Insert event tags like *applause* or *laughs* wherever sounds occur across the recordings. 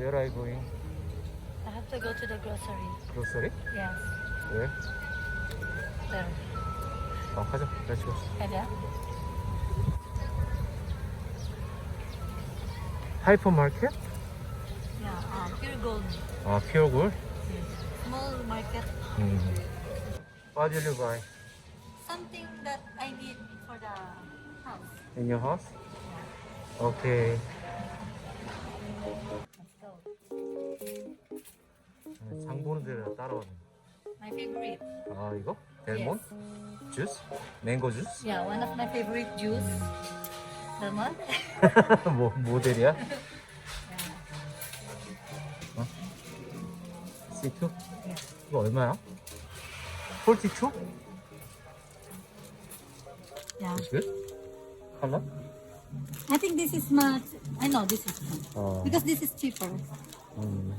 Where are you going? I have to go to the grocery. Grocery? Yes. Where? There. 어, 가자. Let's go. Kaya? 하이퍼마켓? Yeah. Uh, pure gold. 아, 피어골? Small market. 음. What did you buy? Something that I need for the house. In your house? Okay. 장 보는 데를 따라오네. My favorite. 아, 이거? 델몬? 주스? 맹고 주스? Yeah, one of my favorite juice. Lemon. 뭐, 모델이야? 어? C2? 이거 얼마야? 42? Yeah. Is good? 컬러? I think this is much. I know this is 어. because this is cheaper. 음.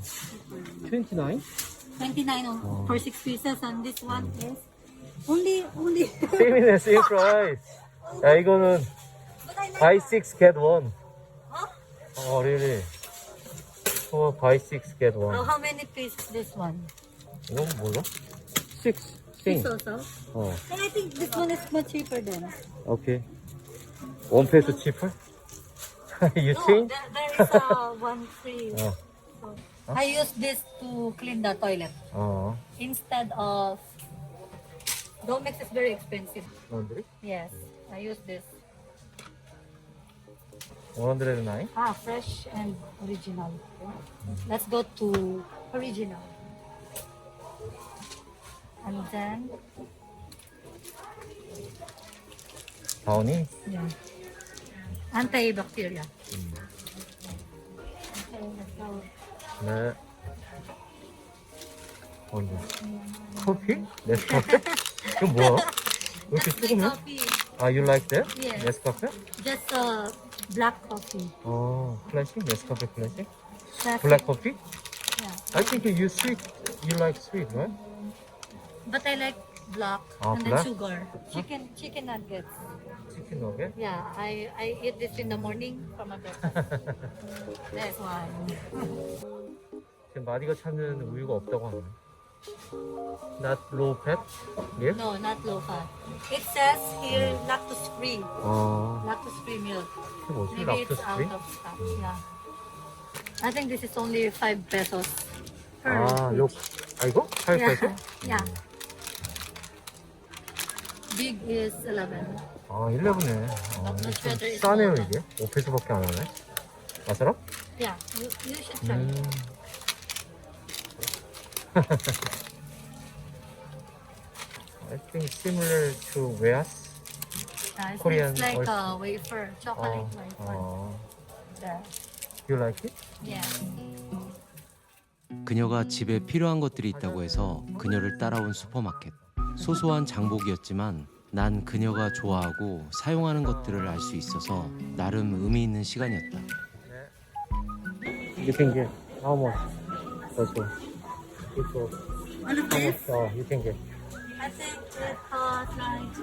29? 29 on- Oh. for six pieces, and this one is only only. 세미네, same price. 야, 이거는 but I like. buy 6 get 1. Huh? 어, really? 어, buy 6 get 1. Oh, how many pieces this one? 이건 몰라? 6. This same. also. 어, And I think this one is much cheaper than. 오케이. 원 페이스 cheaper? you No, think? there, there is a one free. 어, Huh? I use this to clean the toilet. Instead of Domex is very expensive. Laundry? Yes. I use this. 109? Ah, fresh and original. Let's go to original. And then, Pauni? yeah. Antibacterial. Mm. 네. 뭔데? 커피? 네스카페? 이건 *laughs* 뭐야? 왜 이렇게 Just black 조금해? coffee. 아, you like that? Yes. 네스카페? Just uh, black coffee. 어, 클래식? 네스카페 클래식? Classic. 블랙 커피? Yeah. I think you sweet, you like sweet, right? But I like black Ah, and black? then sugar. Chicken chicken nuggets. 치킨 너겟? Yeah, I, I eat this in the morning for my breakfast. *laughs* That's why. 지금 마디가 찾는 우유가 없다고 하네. Not low fat? milk? No, not low fat. It says here lactose free. 어, Lactose free milk. 이게 뭐지? Maybe it's 락토스 out 프리? of stock. Yeah. I think this is only 5 pesos per 아, 요, 아, 이거? 8 yeah. yeah. Big is 11. 아, 11네. 아, 이게 좀 싸네요, 이게. 5페소밖에 안 하네. 아사람? Yeah, you, you should try. 음. I think similar to Weas. Yeah, it's, Korean like oyster. a wafer, chocolate 어, wafer. 어. There. You like it? Yeah. 그녀가 집에 필요한 것들이 있다고 해서 그녀를 따라온 슈퍼마켓. 소소한 장복이었지만 난 그녀가 좋아하고 사용하는 것들을 알 수 있어서 나름 의미 있는 시간이었다. You can get how much? Also, how this, much? Oh, you can get I think it costs like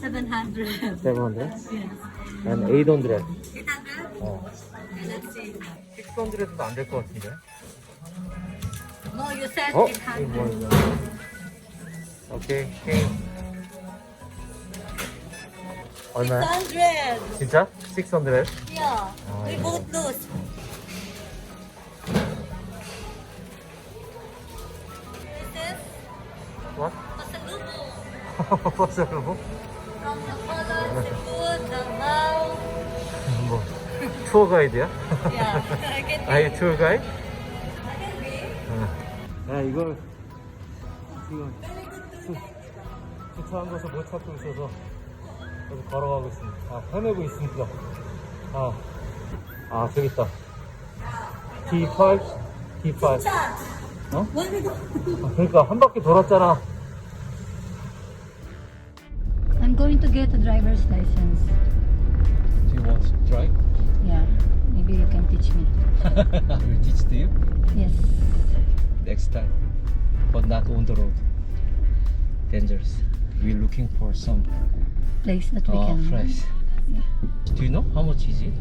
700. 700 yes. and 800. 800? 어, Okay, let's see. 600도 안 될 것 같은데. No, you said 어? 800. 이거 뭐야? 오케이, 오케이. 얼마야? 600. 진짜? 600? Yeah. Oh, we yeah. both lose. The how. 뭐 투어 가이드야? 아예 투어 가이드? 야 이걸 지금 주- 주차한 곳을 못 찾고 있어서 여기 걸어가고 있습니다. 아 헤매고 있습니다. 아, 아 저기 있다. D8, D8. 어? Where we go? 아, 그러니까 한 바퀴 돌았잖아. I'm to get a driver's license. Do you want to drive? Yeah. Maybe you can teach me. *laughs* I will teach to you Yes. next time, but not on the road. Dangerous. We're looking for some Place that we uh, can. fresh. Do you know how much is it?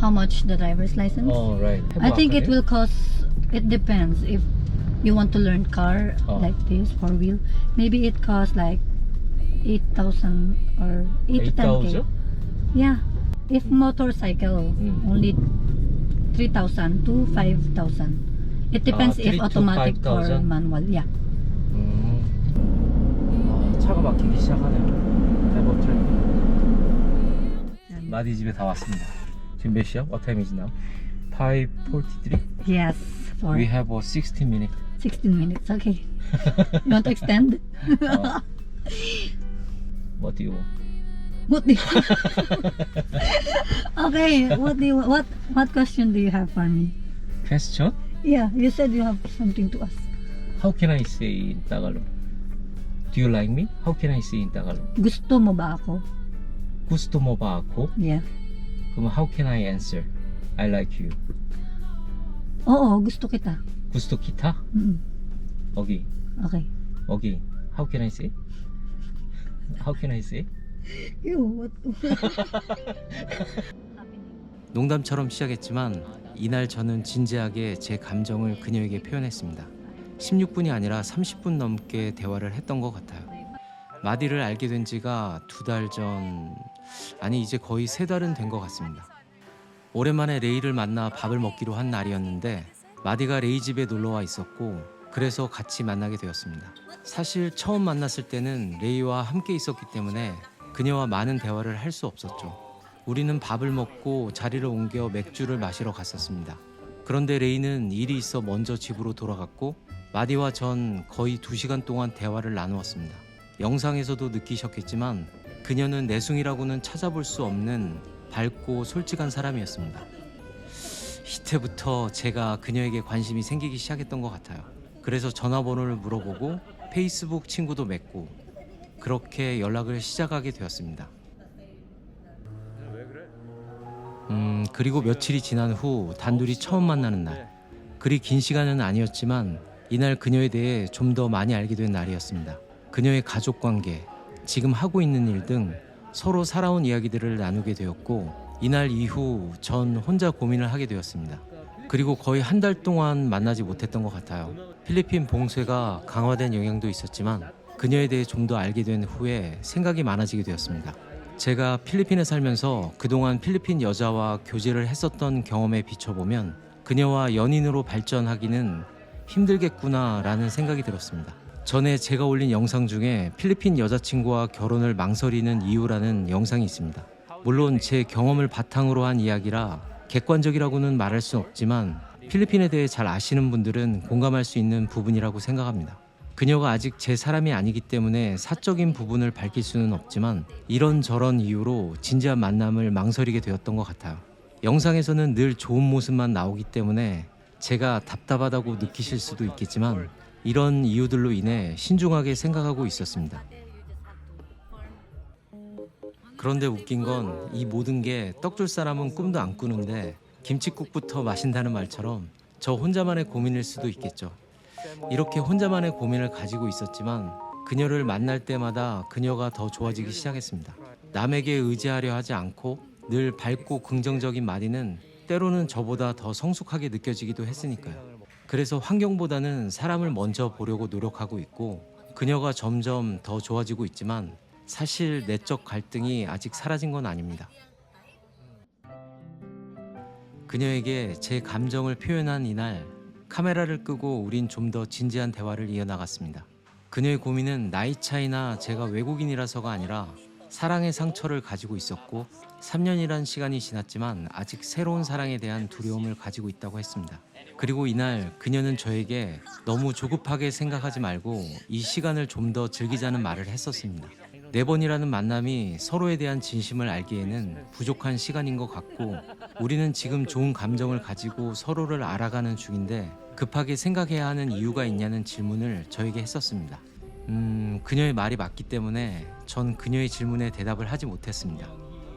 how much the driver's license? Oh, right. I think it will cost. It depends if you want to learn car Oh. like this four wheel. Maybe it costs like eight thousand or eight to ten k. 8,000? Yeah. If motorcycle Mm. only three thousand to five thousand. It depends Ah, if to automatic or 5,000? manual. Yeah. 음. 아, 차가 막히기 시작하네요. 해버틀. 마디 집에 다 왔습니다. 지금 몇 시야? What time is now? 5:43. Yes. For We have a 16 minute. 16 minutes. Okay. you want to extend? 어. What do you want? What do you Okay, what do you what what question do you have for me? Question? Yeah, you said you have something to ask. How can I say in Tagalog? Do you like me? How can I say in Tagalog? Gusto mo ba ako? Gusto mo ba ako? Yeah. 그럼 how can I answer? I like you. Oo, gusto kita. Gusto kita? Mm, Okay. Okay. Okay. How can I say? How can I say? What? *laughs* 농담처럼 시작했지만 이날 저는 진지하게 제 감정을 그녀에게 표현했습니다. 16분이 아니라 30분 넘게 대화를 했던 것 같아요. 마디를 알게 된 지가 두 달 전, 아니 이제 거의 세 달은 된 것 같습니다. 오랜만에 레이를 만나 밥을 먹기로 한 날이었는데 마디가 레이 집에 놀러 와 있었고 그래서 같이 만나게 되었습니다. 사실 처음 만났을 때는 레이와 함께 있었기 때문에 그녀와 많은 대화를 할 수 없었죠. 우리는 밥을 먹고 자리를 옮겨 맥주를 마시러 갔었습니다. 그런데 레이는 일이 있어 먼저 집으로 돌아갔고 마디와 전 거의 두 시간 동안 대화를 나누었습니다. 영상에서도 느끼셨겠지만 그녀는 내숭이라고는 찾아볼 수 없는 밝고 솔직한 사람이었습니다. 이때부터 제가 그녀에게 관심이 생기기 시작했던 것 같아요. 그래서 전화번호를 물어보고 페이스북 친구도 맺고 그렇게 연락을 시작하게 되었습니다. 음, 그리고 며칠이 지난 후 단둘이 처음 만나는 날. 그리 긴 시간은 아니었지만 이날 그녀에 대해 좀 더 많이 알게 된 날이었습니다. 그녀의 가족 관계, 지금 하고 있는 일 등 서로 살아온 이야기들을 나누게 되었고 이날 이후 전 혼자 고민을 하게 되었습니다. 그리고 거의 한 달 동안 만나지 못했던 것 같아요. 필리핀 봉쇄가 강화된 영향도 있었지만 그녀에 대해 좀 더 알게 된 후에 생각이 많아지게 되었습니다. 제가 필리핀에 살면서 그동안 필리핀 여자와 교제를 했었던 경험에 비춰보면 그녀와 연인으로 발전하기는 힘들겠구나라는 생각이 들었습니다. 전에 제가 올린 영상 중에 필리핀 여자친구와 결혼을 망설이는 이유라는 영상이 있습니다. 물론 제 경험을 바탕으로 한 이야기라 객관적이라고는 말할 수 없지만 필리핀에 대해 잘 아시는 분들은 공감할 수 있는 부분이라고 생각합니다. 그녀가 아직 제 사람이 아니기 때문에 사적인 부분을 밝힐 수는 없지만 이런저런 이유로 진지한 만남을 망설이게 되었던 것 같아요. 영상에서는 늘 좋은 모습만 나오기 때문에 제가 답답하다고 느끼실 수도 있겠지만 이런 이유들로 인해 신중하게 생각하고 있었습니다. 그런데 웃긴 건 이 모든 게 떡 줄 사람은 꿈도 안 꾸는데 김치국부터 마신다는 말처럼 저 혼자만의 고민일 수도 있겠죠. 이렇게 혼자만의 고민을 가지고 있었지만 그녀를 만날 때마다 그녀가 더 좋아지기 시작했습니다. 남에게 의지하려 하지 않고 늘 밝고 긍정적인 마디는 때로는 저보다 더 성숙하게 느껴지기도 했으니까요. 그래서 환경보다는 사람을 먼저 보려고 노력하고 있고 그녀가 점점 더 좋아지고 있지만 사실 내적 갈등이 아직 사라진 건 아닙니다. 그녀에게 제 감정을 표현한 이날 카메라를 끄고 우린 좀 더 진지한 대화를 이어나갔습니다. 그녀의 고민은 나이 차이나 제가 외국인이라서가 아니라 사랑의 상처를 가지고 있었고 3년이란 시간이 지났지만 아직 새로운 사랑에 대한 두려움을 가지고 있다고 했습니다. 그리고 이날 그녀는 저에게 너무 조급하게 생각하지 말고 이 시간을 좀 더 즐기자는 말을 했었습니다. 네 번이라는 만남이 서로에 대한 진심을 알기에는 부족한 시간인 것 같고 우리는 지금 좋은 감정을 가지고 서로를 알아가는 중인데 급하게 생각해야 하는 이유가 있냐는 질문을 저에게 했었습니다. 음, 그녀의 말이 맞기 때문에 전 그녀의 질문에 대답을 하지 못했습니다.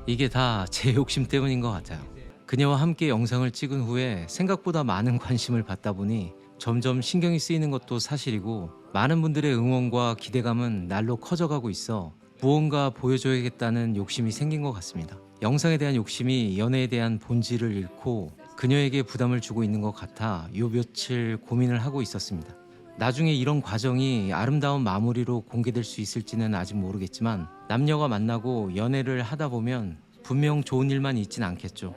이게 다 제 욕심 때문인 것 같아요. 그녀와 함께 영상을 찍은 후에 생각보다 많은 관심을 받다 보니 점점 신경이 쓰이는 것도 사실이고 많은 분들의 응원과 기대감은 날로 커져가고 있어 무언가 보여줘야겠다는 욕심이 생긴 것 같습니다. 영상에 대한 욕심이 연애에 대한 본질을 잃고 그녀에게 부담을 주고 있는 것 같아 요 며칠 고민을 하고 있었습니다. 나중에 이런 과정이 아름다운 마무리로 공개될 수 있을지는 아직 모르겠지만 남녀가 만나고 연애를 하다 보면 분명 좋은 일만 있진 않겠죠.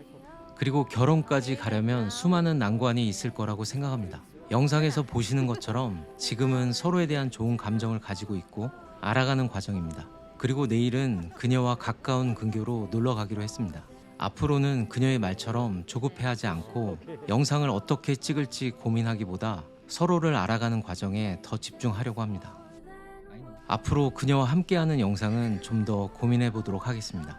그리고 결혼까지 가려면 수많은 난관이 있을 거라고 생각합니다. 영상에서 보시는 것처럼 지금은 서로에 대한 좋은 감정을 가지고 있고 알아가는 과정입니다. 그리고 내일은 그녀와 가까운 근교로 놀러 가기로 했습니다. 앞으로는 그녀의 말처럼 조급해하지 않고 영상을 어떻게 찍을지 고민하기보다 서로를 알아가는 과정에 더 집중하려고 합니다. 앞으로 그녀와 함께하는 영상은 좀 더 고민해 보도록 하겠습니다.